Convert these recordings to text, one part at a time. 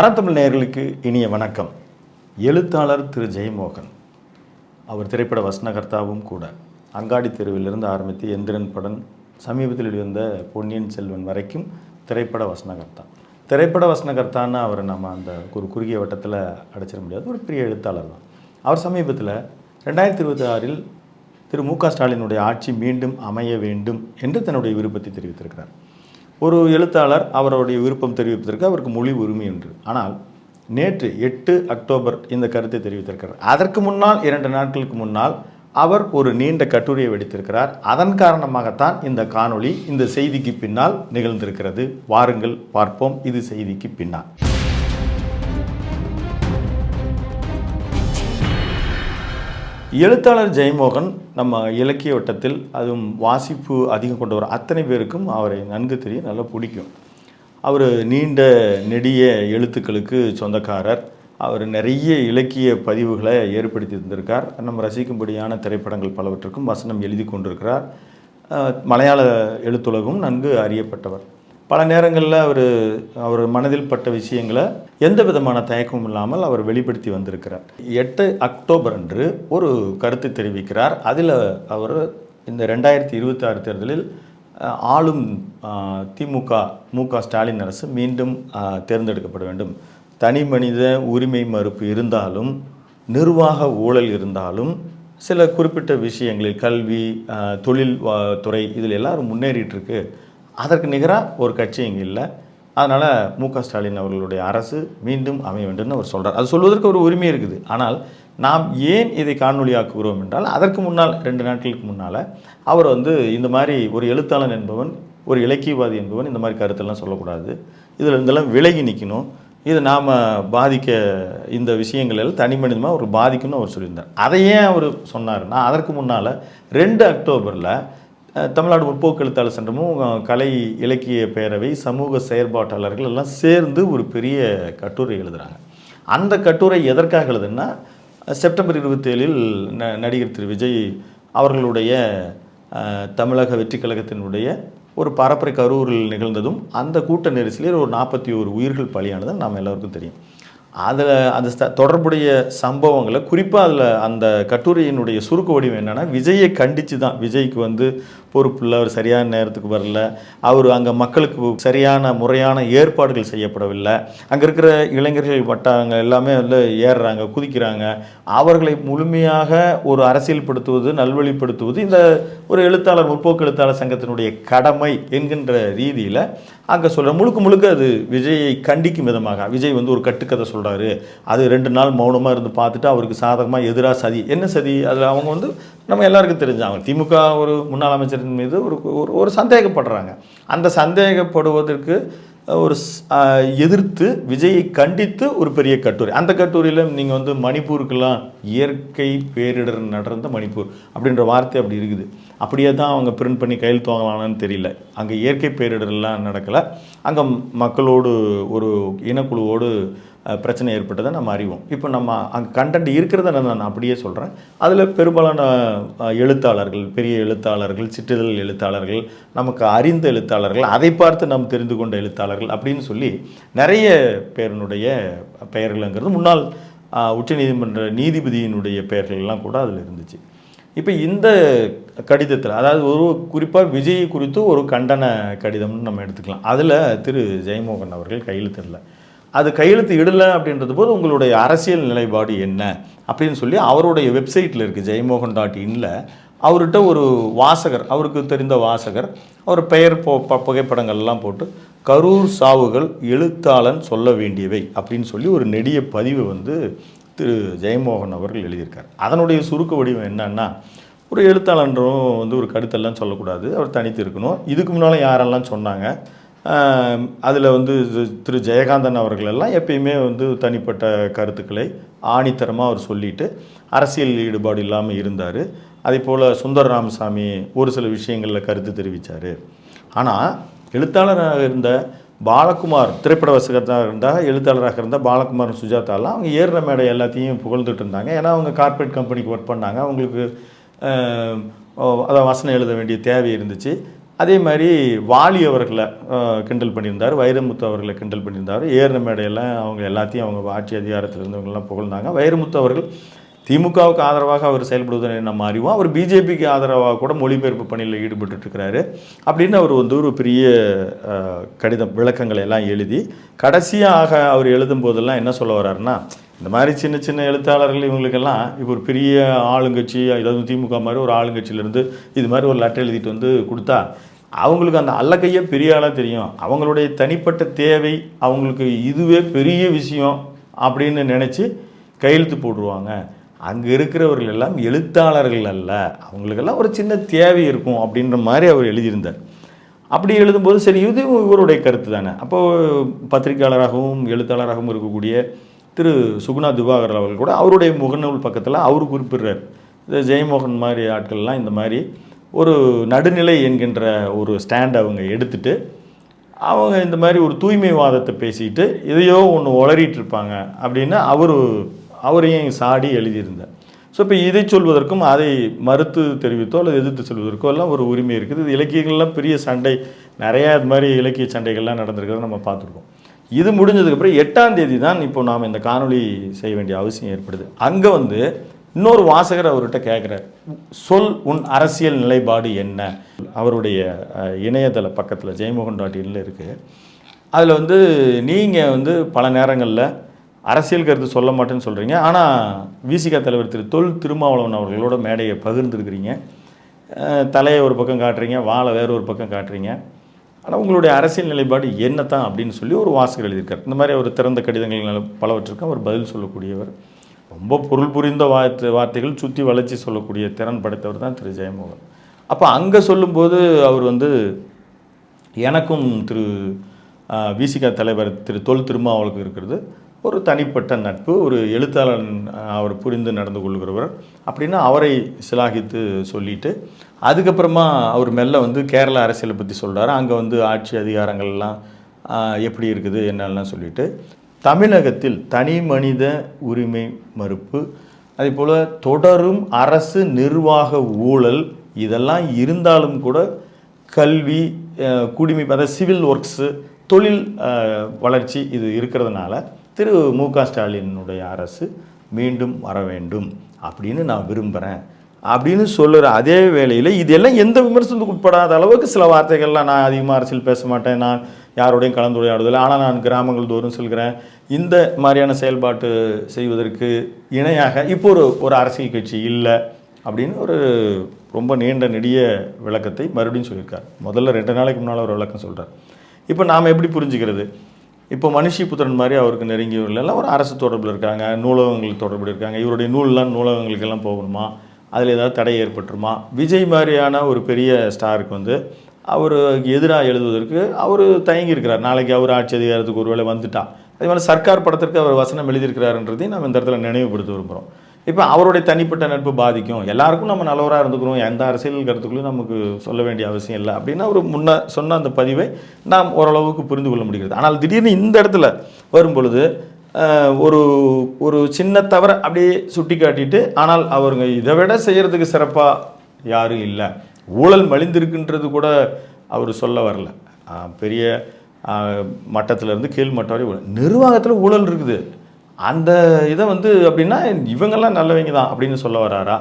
அறத்தமிழ் நேயர்களுக்கு இனிய வணக்கம். எழுத்தாளர் திரு ஜெயமோகன். அவர் திரைப்பட வசனகர்த்தாவும் கூட. அங்காடி தெருவிலிருந்து ஆரம்பித்து எந்திரன் படன் சமீபத்தில் வெளிவந்த பொன்னியின் செல்வன் வரைக்கும் திரைப்பட வசனகர்த்தா திரைப்பட வசனகர்த்தான்னு அவர் நம்ம அந்த ஒரு குறுகிய வட்டத்தில் அடைச்சிட முடியாது. ஒரு பெரிய எழுத்தாளர் தான். அவர் சமீபத்தில் ரெண்டாயிரத்தி இருபத்தி ஆறில் திரு மு க ஸ்டாலினுடைய ஆட்சி மீண்டும் அமைய வேண்டும் என்று தன்னுடைய விருப்பத்தை தெரிவித்திருக்கிறார். ஒரு எழுத்தாளர் அவருடைய விருப்பம் தெரிவிப்பதற்கு அவருக்கு மொழி உரிமை உண்டு. ஆனால் நேற்று எட்டு அக்டோபர் இந்த கருத்தை தெரிவித்திருக்கிறார். அதற்கு முன்னால் இரண்டு நாட்களுக்கு முன்னால் அவர் ஒரு நீண்ட கட்டுரையை வெடித்திருக்கிறார். அதன் காரணமாகத்தான் இந்த காணொளி இந்த செய்திக்கு பின்னால் நிகழ்ந்திருக்கிறது. வாருங்கள் பார்ப்போம். இது செய்திக்கு பின்னால். எழுத்தாளர் ஜெயமோகன் நம்ம இலக்கிய வட்டத்தில் அதுவும் வாசிப்பு அதிகம் கொண்டவர் அத்தனை பேருக்கும் அவரை நன்கு தெரியும் நல்லா பிடிக்கும். அவர் நீண்ட நெடிய எழுத்துக்களுக்கு சொந்தக்காரர். அவர் நிறைய இலக்கிய பதிவுகளை ஏற்படுத்தி இருந்திருக்கார் நம்ம ரசிக்கும்படியான திரைப்படங்கள் பலவற்றுக்கும் வசனம் எழுதி கொண்டிருக்கிறார். மலையாள எழுத்துலகும் நன்கு அறியப்பட்டவர். பல நேரங்களில் அவர் அவர் மனதில் பட்ட விஷயங்களை எந்த விதமான தயக்கமும் இல்லாமல் அவர் வெளிப்படுத்தி வந்திருக்கிறார். எட்டு அக்டோபர் அன்று ஒரு கருத்து தெரிவிக்கிறார். அதில் அவர் இந்த ரெண்டாயிரத்தி இருபத்தி ஆறு தேர்தலில் ஆளும் திமுக மு க ஸ்டாலின் அரசு மீண்டும் தேர்ந்தெடுக்கப்பட வேண்டும். தனி மனித உரிமை மறுப்பு இருந்தாலும் நிர்வாக ஊழல் இருந்தாலும் சில குறிப்பிட்ட விஷயங்களில் கல்வி தொழில் துறை இதில் எல்லாரும் முன்னேறிட்டு இருக்கு. அதற்கு நிகராக ஒரு கட்சி இங்கே இல்லை. அதனால் மு க ஸ்டாலின் அவர்களுடைய அரசு மீண்டும் அமைய வேண்டும்னு அவர் சொல்கிறார் அது சொல்வதற்கு ஒரு உரிமை இருக்குது. ஆனால் நாம் ஏன் இதை காணொலியாக்குகிறோம் என்றால் அதற்கு முன்னால் ரெண்டு நாட்களுக்கு முன்னால் அவர் வந்து இந்த மாதிரி ஒரு எழுத்தாளன் என்பவன் ஒரு இலக்கியவாதி என்பவன் இந்த மாதிரி கருத்தெல்லாம் சொல்லக்கூடாது. இதில் இருந்தெல்லாம் விலகி நிற்கணும் இது நாம் பாதிக்க இந்த விஷயங்கள் தனி மனிதமாக அவர் பாதிக்கணும்னு அவர் சொல்லியிருந்தார். அதை ஏன் அவர் சொன்னார்னா அதற்கு முன்னால் ரெண்டு அக்டோபரில் தமிழ்நாடு முற்போக்கு எழுத்தாளர் சங்கமும் கலை இலக்கிய பேரவை சமூக செயற்பாட்டாளர்கள் எல்லாம் சேர்ந்து ஒரு பெரிய கட்டுரை எழுதுகிறாங்க அந்த கட்டுரை எதற்காக எழுதுன்னா செப்டம்பர் இருபத்தேழில் ந நடிகர் திரு. விஜய் அவர்களுடைய தமிழக வெற்றி கழகத்தினுடைய ஒரு பரப்புரை கரூரில் நிகழ்ந்ததும் அந்த கூட்ட நெரிசலில் ஒரு நாற்பத்தி ஒரு உயிர்கள் பலியானது நாம் எல்லாருக்கும் தெரியும். அதில் அந்த தொடர்புடைய சம்பவங்களை குறிப்பாக அதில் அந்த கட்டுரையினுடைய சுருக்க வடிவம் என்னென்னா விஜயை கண்டித்து தான் விஜய்க்கு வந்து பொறுப்பில் அவர் சரியான நேரத்துக்கு வரல. அவர் அங்கே மக்களுக்கு சரியான முறையான ஏற்பாடுகள் செய்யப்படவில்லை. அங்கே இருக்கிற இளைஞர்கள் வட்டாரங்கள் எல்லாமே வந்து ஏறுறாங்க குதிக்கிறாங்க. அவர்களை முழுமையாக ஒரு அரசியல்படுத்துவது நல்வழிப்படுத்துவது இந்த ஒரு எழுத்தாளர் முற்போக்கு எழுத்தாளர் சங்கத்தினுடைய கடமை என்கின்ற ரீதியில் அங்கே சொல்கிற முழுக்க முழுக்க அது விஜயை கண்டிக்கும் விதமாக. விஜய் வந்து ஒரு கட்டுக்கதை சொல்கிறாரு அது ரெண்டு நாள் மௌனமாக இருந்து பார்த்துட்டு அவருக்கு சாதகமாக எதிராக சதி. என்ன சதி? அதில் அவங்க வந்து நம்ம எல்லாருக்கும் தெரிஞ்சு அவங்க திமுக ஒரு முன்னாள் அமைச்சரின் மீது ஒரு ஒரு- ஒரு சந்தேகப்படுறாங்க. அந்த சந்தேகப்படுவதற்கு ஒரு எதிர்த்து விஜயை கண்டித்து ஒரு பெரிய கட்டுரை. அந்த கட்டுரையில் நீங்கள் வந்து மணிப்பூருக்கெல்லாம் இயற்கை பேரிடர் நடந்த மணிப்பூர் அப்படின்ற வார்த்தை அப்படி இருக்குது. அப்படியே தான் அவங்க பிரிண்ட் பண்ணி கையெழுத்து வாங்கலாம்னு தெரியல. அங்கே இயற்கை பேரிடர்லாம் நடக்கலை. அங்கே மக்களோடு ஒரு இனக்குழுவோடு பிரச்சனை ஏற்பட்டதை நம்ம அறிவோம். இப்போ நம்ம அங்கே கண்டென்ட் இருக்கிறத நான் அப்படியே சொல்கிறேன் அதில் பெரும்பாலான எழுத்தாளர்கள் பெரிய எழுத்தாளர்கள் சிற்றிதழ் எழுத்தாளர்கள் நமக்கு அறிந்த எழுத்தாளர்கள் அதை பார்த்து நாம் தெரிந்து கொண்ட எழுத்தாளர்கள் அப்படின்னு சொல்லி நிறைய பேருனுடைய பெயர்கள்ங்கிறது முன்னாள் உச்சநீதிமன்ற நீதிபதியினுடைய பெயர்கள்லாம் கூட அதில் இருந்துச்சு. இப்போ இந்த கடிதத்தில் அதாவது ஒரு குறிப்பாக விஜய் குறித்து ஒரு கண்டன கடிதம்னு நம்ம எடுத்துக்கலாம். அதில் திரு ஜெயமோகன் அவர்கள் கையெழுத்திடல அது கையெழுத்து இடலை அப்படின்றது போது உங்களுடைய அரசியல் நிலைப்பாடு என்ன அப்படின்னு சொல்லி அவருடைய வெப்சைட்டில் இருக்குது ஜெயமோகன் டாட் இன்ல அவர்கிட்ட ஒரு வாசகர் அவருக்கு தெரிந்த வாசகர் அவர் பெயர் போ ப- புகைப்படங்கள்லாம் போட்டு கரூர் சாவுகள் எழுத்தாளன் சொல்ல வேண்டியவை அப்படின்னு சொல்லி ஒரு நெடிய பதிவு வந்து திரு ஜெயமோகன் அவர்கள் எழுதியிருக்கார். அதனுடைய சுருக்க வடிவம் என்னன்னா ஒரு எழுத்தாளன்றும் வந்து ஒரு கருத்தெல்லாம் சொல்லக்கூடாது. அவர் தனித்து இருக்கணும். இதுக்கு முன்னால் யாரெல்லாம் சொன்னாங்க? அதில் வந்து திரு ஜெயகாந்தன் அவர்கள் எல்லாம் எப்பயுமே வந்து தனிப்பட்ட கருத்துக்களை ஆணித்தரமாக அவர் சொல்லிட்டு அரசியல் ஈடுபாடு இல்லாமல் இருந்தார். அதே போல் சுந்தர ராமசாமி ஒரு சில விஷயங்களில் கருத்து தெரிவித்தார் ஆனால் எழுத்தாளராக இருந்த பாலகுமார் திரைப்பட வசகத்தாக இருந்தால் எழுத்தாளராக இருந்தால் பாலகுமார் சுஜாதாலாம் அவங்க ஏறுற மேடை எல்லாத்தையும் புகழ்ந்துட்டு இருந்தாங்க. ஏன்னா அவங்க கார்ப்பரேட் கம்பெனிக்கு ஒர்க் பண்ணாங்க. அவங்களுக்கு அதை அதான் வசனம் எழுத வேண்டிய தேவை இருந்துச்சு. அதே மாதிரி வாலி அவர்களை கிண்டல் பண்ணியிருந்தார். வைரமுத்து அவர்களை கிண்டல் பண்ணியிருந்தார். ஏறின மேடையெல்லாம் அவங்க எல்லாத்தையும் அவங்க ஆட்சி அதிகாரத்தில் இருந்தவங்கெல்லாம் புகழ்ந்தாங்க. வைரமுத்து அவர்கள் திமுகவுக்கு ஆதரவாக அவர் செயல்படுவதை நம்ம அறிவோம் அவர் பிஜேபிக்கு ஆதரவாக கூட மொழிபெயர்ப்பு பணியில் ஈடுபட்டுருக்கிறாரு அப்படின்னு அவர் வந்து ஒரு பெரிய கடிதம் விளக்கங்களை எல்லாம் எழுதி கடைசியாக அவர் எழுதும் போதெல்லாம் என்ன சொல்ல வர்றாருன்னா இந்த மாதிரி சின்ன சின்ன எழுத்தாளர்கள் இவங்களுக்கெல்லாம் இப்போ ஒரு பெரிய ஆளுங்கட்சி அதாவது திமுக மாதிரி ஒரு ஆளுங்கட்சியிலேருந்து இது மாதிரி ஒரு லெட்டர் எழுதிட்டு வந்து கொடுத்தா அவங்களுக்கு அந்த அல்லக்கையே பெரிய ஆளாக தெரியும். அவங்களுடைய தனிப்பட்ட தேவை அவங்களுக்கு இதுவே பெரிய விஷயம் அப்படின்னு நினச்சி கையெழுத்து போட்டுருவாங்க. அங்கே இருக்கிறவர்கள் எல்லாம் எழுத்தாளர்கள் அல்ல. அவங்களுக்கெல்லாம் ஒரு சின்ன தேவை இருக்கும் அப்படின்ற மாதிரி அவர் எழுதியிருந்தார். அப்படி எழுதும்போது சரி இது இவருடைய கருத்து தானே. அப்போது பத்திரிகையாளராகவும் எழுத்தாளராகவும் இருக்கக்கூடிய திரு சுகுணா திவாகர் அவர்கள் கூட அவருடைய முகநூல் பக்கத்தில் அவர் குறிப்பிடுறார். இந்த ஜெயமோகன் மாதிரி ஆட்கள்லாம் இந்த மாதிரி ஒரு நடுநிலை என்கின்ற ஒரு ஸ்டாண்ட் அவங்க எடுத்துட்டு அவங்க இந்த மாதிரி ஒரு தூய்மைவாதத்தை பேசிக்கிட்டு எதையோ ஒன்று உளறிட்டு இருப்பாங்க அப்படின்னு அவர் அவரையும் சாடி எழுதியிருந்தார் ஸோ இப்போ இதை சொல்வதற்கும் அதை மறுத்து தெரிவித்தோ அல்லது எதிர்த்து சொல்வதற்கோ எல்லாம் ஒரு உரிமை இருக்குது. இது இலக்கியங்கள்லாம் பெரிய சண்டை நிறையா இது மாதிரி இலக்கிய சண்டைகள்லாம் நடந்திருக்கிறத நம்ம பார்த்துருக்கோம். இது முடிஞ்சதுக்கப்புறம் எட்டாம் தேதி தான் இப்போ நாம் இந்த காணொலி செய்ய வேண்டிய அவசியம் ஏற்படுது. அங்கே வந்து இன்னொரு வாசகர் அவர்கிட்ட கேட்குறார் சொல் உன் அரசியல் நிலைப்பாடு என்ன? அவருடைய இணையதள பக்கத்தில் ஜெயமோகன் டாட் இன்ல இருக்குது அதில் வந்து நீங்கள் வந்து பல நேரங்களில் அரசியல் கருத்து சொல்ல மாட்டேன்னு சொல்கிறீங்க ஆனால் விசிக தலைவர் திரு தொல் திருமாவளவன் அவர்களோட மேடையை பகிர்ந்துருக்கிறீங்க. தலையை ஒரு பக்கம் காட்டுறீங்க வாழை வேற ஒரு பக்கம் காட்டுறீங்க. ஆனால் உங்களுடைய அரசியல் நிலைப்பாடு என்னத்தான் அப்படின்னு சொல்லி ஒரு வாசகர் எழுதியிருக்கார். இந்த மாதிரி அவர் திறந்த கடிதங்கள் பலவற்றிற்கும் அவர் பதில் சொல்லக்கூடியவர். ரொம்ப பொருள் புரிந்த வார்த்தை வார்த்தைகள் சுற்றி வளர்ச்சி சொல்லக்கூடிய திறன் படைத்தவர் தான் திரு ஜெயமோகன். அப்போ அங்கே சொல்லும்போது அவர் வந்து எனக்கும் திரு விசிகா தலைவர் திரு தொல் திருமாவளுக்கு இருக்கிறது. ஒரு தனிப்பட்ட நட்பு ஒரு எழுத்தாளன் அவர் புரிந்து நடந்து கொள்கிறவர். அப்படின்னா அவரை சிலாகித்து சொல்லிட்டு அதுக்கப்புறமா அவர் மெல்ல வந்து கேரள அரசியலை பற்றி சொல்கிறாரு அங்கே வந்து ஆட்சி அதிகாரங்கள்லாம் எப்படி இருக்குது என்னெல்லாம் சொல்லிட்டு. தமிழகத்தில் தனி மனித உரிமை மறுப்பு அதே போல் தொடரும் அரசு நிர்வாக ஊழல் இதெல்லாம் இருந்தாலும் கூட கல்வி குடிமை அதாவது சிவில் ஒர்க்ஸு தொழில் வளர்ச்சி இது இருக்கிறதுனால திரு மு க ஸ்டாலினுடைய அரசு மீண்டும் வர வேண்டும் அப்படின்னு நான் விரும்புகிறேன் அப்படின்னு சொல்லுற அதே வேளையில் இதெல்லாம் எந்த விமர்சனத்துக்கு உட்படாத அளவுக்கு சில வார்த்தைகள்லாம் நான் அதிகமாக அரசியல் பேச மாட்டேன். நான் யாரோடையும் கலந்துரையாடுவதில்லை. ஆனால் நான் கிராமங்கள் தோறும் செல்கிறேன். இந்த மாதிரியான செயல்பாட்டு செய்வதற்கு இணையாக இப்போ ஒரு ஒரு அரசியல் கட்சி இல்லை அப்படின்னு ஒரு ரொம்ப நீண்ட நெடிய விளக்கத்தை மறுபடியும் சொல்லியிருக்கார். முதல்ல ரெண்டு நாளைக்கு முன்னால் ஒரு விளக்கம் சொல்கிறார் இப்போ நாம் எப்படி புரிஞ்சுக்கிறது? இப்போ மனுஷி புத்திரன் மாதிரி அவருக்கு நெருங்கியவர்கள் எல்லாம் ஒரு அரசு தொடர்பில் இருக்காங்க நூலகங்கள் தொடர்பில் இருக்காங்க. இவருடைய நூல்லாம் நூலகங்களுக்கெல்லாம் போகணுமா? அதில் ஏதாவது தடை ஏற்பட்டுருமா? விஜய் மாதிரியான ஒரு பெரிய ஸ்டாருக்கு வந்து அவருக்கு எதிராக எழுதுவதற்கு அவர் தயங்கியிருக்கிறார் நாளைக்கு அவர் ஆட்சி அதிகாரத்துக்கு ஒருவேளை வந்துட்டான் அதே மாதிரி சர்க்கார் படத்திற்கு அவர் வசனம் எழுதியிருக்கிறாருன்றதையும் நம்ம இந்த இடத்துல நினைவுபடுத்த விரும்புகிறோம் இப்போ அவருடைய தனிப்பட்ட நட்பு பாதிக்கும். எல்லாருக்கும் நம்ம நல்லவராக இருந்துக்கிறோம். எந்த அரசியல் கருத்துக்குள்ளும் நமக்கு சொல்ல வேண்டிய அவசியம் இல்லை அப்படின்னு அவர் முன்ன சொன்ன அந்த பதிவை நாம் ஓரளவுக்கு புரிந்து கொள்ள முடிகிறது. ஆனால் திடீர்னு இந்த இடத்துல வரும் பொழுது ஒரு ஒரு சின்ன தவறை அப்படியே சுட்டி காட்டிட்டு ஆனால் அவருங்க இதை விட செய்கிறதுக்கு சிறப்பாக யாரும் இல்லை. ஊழல் மலிந்திருக்குன்றது கூட அவர் சொல்ல வரல. பெரிய மட்டத்திலேருந்து கீழ் மட்டம் வரை ஊழல் நிர்வாகத்தில் ஊழல் இருக்குது. அந்த இதை வந்து அப்படின்னா இவங்கெல்லாம் நல்லவங்க தான் அப்படின்னு சொல்ல வராரா?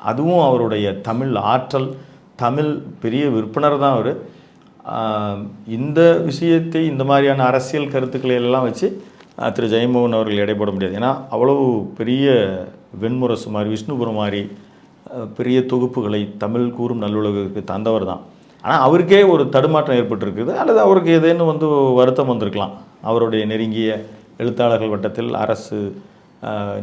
அதுவும் அவருடைய தமிழ் ஆற்றல் தமிழ் பெரிய விற்பனர் தான் அவர். இந்த விஷயத்தை இந்த மாதிரியான அரசியல் கருத்துக்களை எல்லாம் வச்சு திரு ஜெயமோகன் அவர்கள் எடைபோட முடியாது. ஏன்னா அவ்வளவு பெரிய வெண்முரசு மாதிரி விஷ்ணுபுரம் மாதிரி பெரிய தொகுப்புகளை தமிழ் கூறும் நல்லுலகுக்கு தந்தவர் தான். ஆனால் அவருக்கே ஒரு தடுமாற்றம் ஏற்பட்டிருக்குது. அல்லது அவருக்கு ஏதேனும் வந்து வருத்தம் வந்திருக்கலாம். அவருடைய நெருங்கிய எழுத்தாளர்கள் வட்டத்தில் அரசு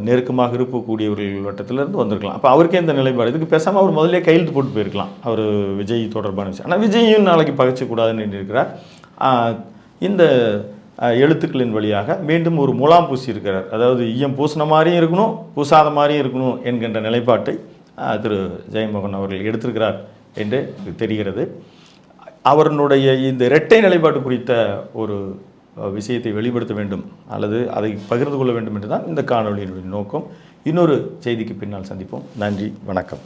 நெருக்கமாக இருக்கக்கூடியவர்கள் வட்டத்திலிருந்து வந்திருக்கலாம். அப்போ அவருக்கே இந்த நிலைப்பாடு. இதுக்கு பேசாமல் அவர் முதல்ல கையெழுத்து போட்டு போயிருக்கலாம். அவர் விஜய் தொடர்பான விஷயம். ஆனால் விஜயும் நாளைக்கு பகச்சக்கூடாதுன்னு இருக்கிறார் இந்த எழுத்துக்களின் வழியாக மீண்டும் ஒரு முலாம் பூசி இருக்கிறார். அதாவது ஈயம் பூசின மாதிரியும் இருக்கணும் பூசாத மாதிரியும் இருக்கணும் என்கின்ற நிலைப்பாட்டை திரு ஜெயமோகன் அவர்கள் எடுத்திருக்கிறார் என்று தெரிகிறது. அவருடைய இந்த இரட்டை நிலைப்பாடு குறித்த ஒரு விஷயத்தை வெளிப்படுத்த வேண்டும் அல்லது அதை பகிர்ந்து கொள்ள வேண்டும் என்று தான் இந்த காணொளியினுடைய நோக்கம். இன்னொரு செய்திக்கு பின்னால் சந்திப்போம். நன்றி வணக்கம்.